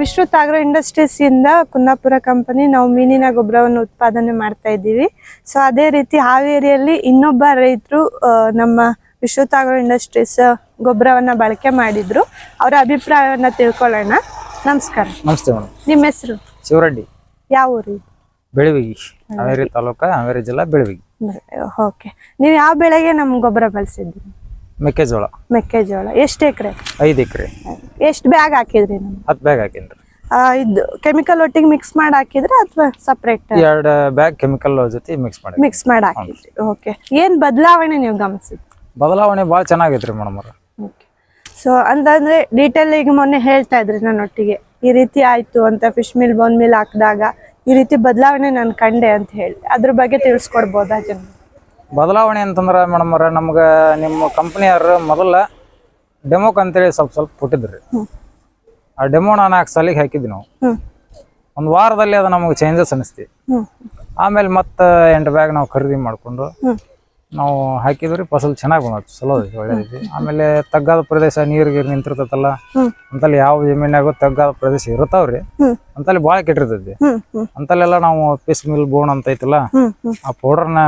ವಿಶ್ರುತ್ agro industries ಇಂದ Kundapura company ನಾವು ಮೀನಿನ ಗೊಬ್ಬರವನ್ನು ಉತ್ಪಾದನೆ ಮಾಡ್ತಾ ಇದ್ದೀವಿ. ಸೊ ಅದೇ ರೀತಿ ಹಾವೇರಿಯಲ್ಲಿ ಇನ್ನೊಬ್ಬ ರೈತರು ನಮ್ಮ ವಿಶ್ರುತ್ ಆಗ್ರೋ ಇಂಡಸ್ಟ್ರೀಸ್ ಗೊಬ್ಬರವನ್ನ ಬಳಕೆ ಮಾಡಿದ್ರು. ಅವರ ಅಭಿಪ್ರಾಯವನ್ನ ತಿಳ್ಕೊಳ್ಳೋಣ. ನಮಸ್ಕಾರ. ನಮಸ್ತೆ ಮೇಡಮ್. ನಿಮ್ಮ ಹೆಸರು? ಶಿವರಡ್ಡಿ. ಯಾವ ಊರು ಬೆಳವಿಗಿ ಹಾವೇರಿ ತಾಲೂಕ ಹಾವೇರಿ ಜಿಲ್ಲಾ ಬೆಳವಿಗಿ. ಓಕೆ. ನೀವು ಯಾವ ಬೆಳೆಗೆ ನಮ್ಮ ಗೊಬ್ಬರ ಬಳಸಿದ್ರಿ ಮೆಕ್ಕೆಜೋಳ. ಮೆಕ್ಕೆಜೋಳ. ಎಷ್ಟು ಎಕರೆ? ಐದು ಎಕರೆ. ಎಷ್ಟು ಬ್ಯಾಗ್ ಹಾಕಿದ್ರಿ ಹತ್ತು ಬ್ಯಾಗ್ ಹಾಕಿದ್ರಿ ಇದು ಕೆಮಿಕಲ್ ಒಟ್ಟಿಗೆ ಮಿಕ್ಸ್ ಮಾಡಿ ಹಾಕಿದ್ರೆ ಅಥವಾ ಸಪ್ರೇಟ್ ಎರಡು ಬ್ಯಾಗ್ ಕೆಮಿಕಲ್ ಜೊತೆ ಮಿಕ್ಸ್ ಮಾಡಿ ಮಿಕ್ಸ್ ಮಾಡಿ ಹಾಕಿದ್ರಿ. ಓಕೆ ಏನ್ ಬದಲಾವಣೆ ನೀವು ಗಮನಿಸಿದ್ರಿ ಬದಲಾವಣೆ ಭಾಳ ಚೆನ್ನಾಗೈತ್ರಿ ಮೇಡಮ್ ಅವ್ರ. ಓಕೆ ಸೊ ಅಂತಂದ್ರೆ ಡೀಟೇಲ್ ಈಗ ಮೊನ್ನೆ ಹೇಳ್ತಾ ಇದ್ರಿ ನನ್ನೊಟ್ಟಿಗೆ. ಈ ರೀತಿ ಆಯ್ತು ಅಂತ ಫಿಶ್ ಮಿಲ್ ಬೋನ್ ಮಿಲ್ ಹಾಕಿದಾಗ ಈ ರೀತಿ ಬದಲಾವಣೆ ನಾನು ಕಂಡೆ ಅಂತ ಹೇಳಿ. ಅದ್ರ ಬಗ್ಗೆ ತಿಳಿಸ್ಕೊಡ್ಬೋದಾ ಜನ ಬದಲಾವಣೆ ಅಂತಂದ್ರೆ ಮೇಡಮ್ ಅವ್ರೆ ನಮ್ಗೆ ನಿಮ್ಮ ಕಂಪ್ನಿಯವರು ಮೊದಲ ಡೆಮೋಕ್ ಅಂತೇಳಿ ಸ್ವಲ್ಪ ಸ್ವಲ್ಪ ಕೊಟ್ಟಿದ್ರಿ. ಆ ಡೆಮೋ ನಾನು ನಾಲ್ಕು ಸಲಿಗೆ ಹಾಕಿದ್ವಿ ನಾವು. ಒಂದು ವಾರದಲ್ಲಿ ಅದು ನಮಗೆ ಚೇಂಜಸ್ ಅನಿಸ್ತಿ ಆಮೇಲೆ ಮತ್ತೆ ಎಂಟು ಬ್ಯಾಗ್ ನಾವು ಖರೀದಿ ಮಾಡಿಕೊಂಡು ನಾವು ಹಾಕಿದ್ರಿ ಫಸಲು ಚೆನ್ನಾಗಿ ಬಂದಿತ್ತು ಚಲೋ ಐತಿ ಒಳ್ಳೇದೈತಿ ಆಮೇಲೆ ತಗ್ಗಾದ ಪ್ರದೇಶ ನೀರು ಗೀರು ನಿಂತಿರ್ತೈತಲ್ಲ. ಅಂತಲ್ಲಿ ಯಾವ ಜಮೀನಾಗೂ ತಗ್ಗಾದ ಪ್ರದೇಶ ಇರ್ತಾವ್ರಿ ಅಂತಲ್ಲಿ ಭಾಳ ಕೆಟ್ಟಿರ್ತೈತಿ. ಅಂತಲ್ಲೆಲ್ಲ ನಾವು ಪಿಸ್ ಮಿಲ್ ಬೋನ್ ಅಂತ ಐತಲ್ಲ ಆ ಪೌಡರ್ನ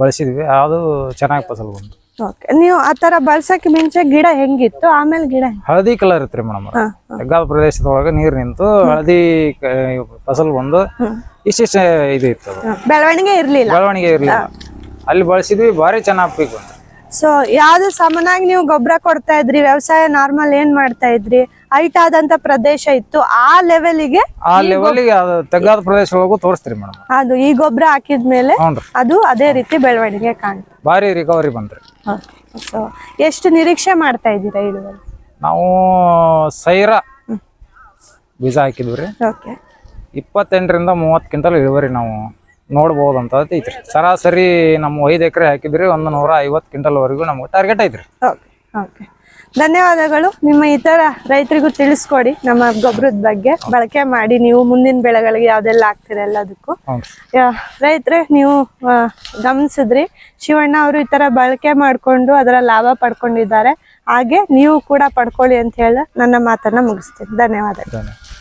ಬಳಸಿದ್ವಿ ಅದು ಚೆನ್ನಾಗಿ ಫಸಲ್ ಬಂತು. ಓಕೆ ನೀವು ಆ ತರ ಬಳಸಕ್ಕೆ ಮುಂಚೆ ಗಿಡ ಹೆಂಗಿತ್ತು? ಆಮೇಲೆ ಗಿಡ ಹಳದಿ ಕಲರ್ ಇತ್ರಿ ಮೇಡಮ್ ಹೆಗ್ಗಾಲ ತಗ್ಗಾದ ಪ್ರದೇಶದೊಳಗೆ ನೀರು ನಿಂತು ಹಳದಿ ಫಸಲ್ ಬಂದು ಇಷ್ಟಿಷ್ಟ ಇದು ಇತ್ತು. ಬೆಳವಣಿಗೆ ಇರ್ಲಿಲ್ಲ. ಬೆಳವಣಿಗೆ ಇರಲಿಲ್ಲ. ಅಲ್ಲಿ ಬಳಸಿದ್ವಿ ಭಾರಿ ಚೆನ್ನಾಗಿ ಪೀಕ್ ಬಂತು. ಸೊ ಯಾವ್ದು ಸಮನಾಗಿ ನೀವು ಗೊಬ್ಬರ ಕೊಡ್ತಾ ಇದ್ರಿ ವ್ಯವಸಾಯ ನಾರ್ಮಲ್ ಏನ್ ಮಾಡ್ತಾ ಇದ್ರಿ ಹೈಟ್ ಆದಂತ ಪ್ರದೇಶ ಇತ್ತು ಆ ಲೆವೆಲಿಗೆ ಆ ಲೆವೆಲ್ಗೆ ತಗ್ಗಾದ ಪ್ರದೇಶದೊಳಗೂ ತೋರಿಸ್ತೀರಿ ಮೇಡಮ್. ಅದು ಈ ಗೊಬ್ಬರ ಹಾಕಿದ್ಮೇಲೆ ಹ್ಞೂ ಅದು ಅದೇ ರೀತಿ ಬೆಳವಣಿಗೆ ಕಾಣ್ತು ಭಾರಿ ರಿಕವರಿ ಬಂತ್ರಿ. ಸೊ ಎಷ್ಟು ನಿರೀಕ್ಷೆ ಮಾಡ್ತಾ ಇದ್ದೀರಾ ಇಳುವರಿ ನಾವು ಸೈರ ಬೀಜ ಹಾಕಿದ್ವಿ ರೀ. ಓಕೆ ಇಪ್ಪತ್ತೆಂಟರಿಂದ ಮೂವತ್ತು ಕ್ವಿಂಟಲ್ ಇಳುವರಿ ನಾವು ನೋಡ್ಬೋದು ಅಂತ ಐತ್ರಿ. ಸರಾಸರಿ ನಮ್ಮ ಐದು ಎಕರೆ ಹಾಕಿದ್ರಿ ಒಂದು ನೂರ ಐವತ್ತು ಕ್ವಿಂಟಲ್ವರೆಗೂ ನಮ್ಗೆ ಟಾರ್ಗೆಟ್ ಐತ್ರಿ. Okay okay. ಧನ್ಯವಾದಗಳು. ನಿಮ್ಮ ಇತರ ರೈತರಿಗೂ ತಿಳಿಸ್ಕೊಡಿ ನಮ್ಮ ಗೊಬ್ಬರದ ಬಗ್ಗೆ. ಬಳಕೆ ಮಾಡಿ ನೀವು ಮುಂದಿನ ಬೆಳೆಗಳಿಗೆ ಯಾವ್ದೆಲ್ಲ ಹಾಕ್ತೀರ ಎಲ್ಲದಕ್ಕೂ. ರೈತರೇ ಯಾ- ರೈತ್ರೆ ನೀವು ಗಮನಿಸಿದ್ರಿ. ಶಿವಣ್ಣ ಅವರು ಈ ತರ ಬಳಕೆ ಮಾಡಿಕೊಂಡು ಅದರ ಲಾಭ ಪಡ್ಕೊಂಡಿದ್ದಾರೆ. ಹಾಗೆ ನೀವು ಕೂಡ ಪಡ್ಕೊಳ್ಳಿ ಅಂತ ಹೇಳಿ ನನ್ನ ಮಾತನ್ನ ಮುಗಿಸ್ತೀನಿ. ಧನ್ಯವಾದಗಳು. ಧನ್ಯವಾದ.